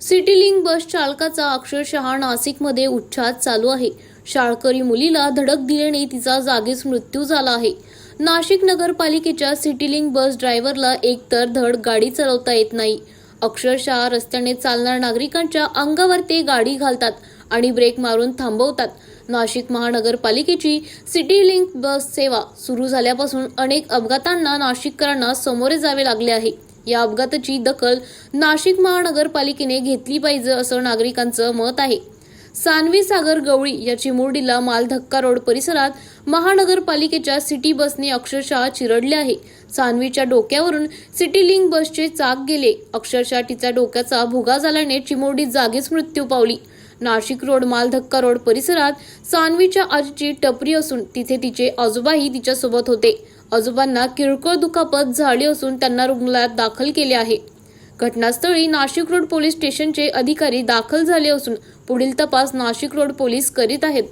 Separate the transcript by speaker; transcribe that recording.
Speaker 1: City link बस चालकाचा अक्षरशः नाशिकमध्ये उच्छाद चालू आहे. शाळकरी मुलीला धडक दिल्याने तिचा जागीच मृत्यू झाला आहे. नाशिक नगरपालिकेच्या सिटीलिंग बस ड्रायव्हरला एकतर धड गाडी चालवता येत नाही. अक्षरशः रस्त्याने चालणाऱ्या नागरिकांच्या अंगावर ते गाडी घालतात आणि ब्रेक मारून थांबवतात. नाशिक महानगरपालिकेची सिटी लिंक बस सेवा सुरू झाल्यापासून अनेक अपघातांना नाशिककरांना सामोरे जावे लागले आहे. या अपघाताची दखल नाशिक महानगरपालिकेने घेतली पाहिजे असं नागरिकांचं मत आहे. सानवी सागर गवळी या चिमुरडीला मालधक्का रोड परिसरात महानगरपालिकेच्या सिटी बसने अक्षरशः चिरडले आहे. सानवीच्या डोक्यावरून सिटी लिंक बसचे चाक गेले. अक्षरशः तिचा डोक्याचा भुगा झाल्याने चिमुरडी जागीच मृत्यू पावली. नाशिक रोड मालधक्का रोड परिसरात सानवीच्या आजीची टपरी असून तिथे तिचे आजोबाही तिच्यासोबत होते. आजोबांना किरकोळ दुखापत झाली असून त्यांना रुग्णालयात दाखल केले आहे. घटनास्थळी नाशिक रोड पोलीस स्टेशनचे अधिकारी दाखल झाले असून पुढील तपास नाशिक रोड पोलीस करीत आहेत.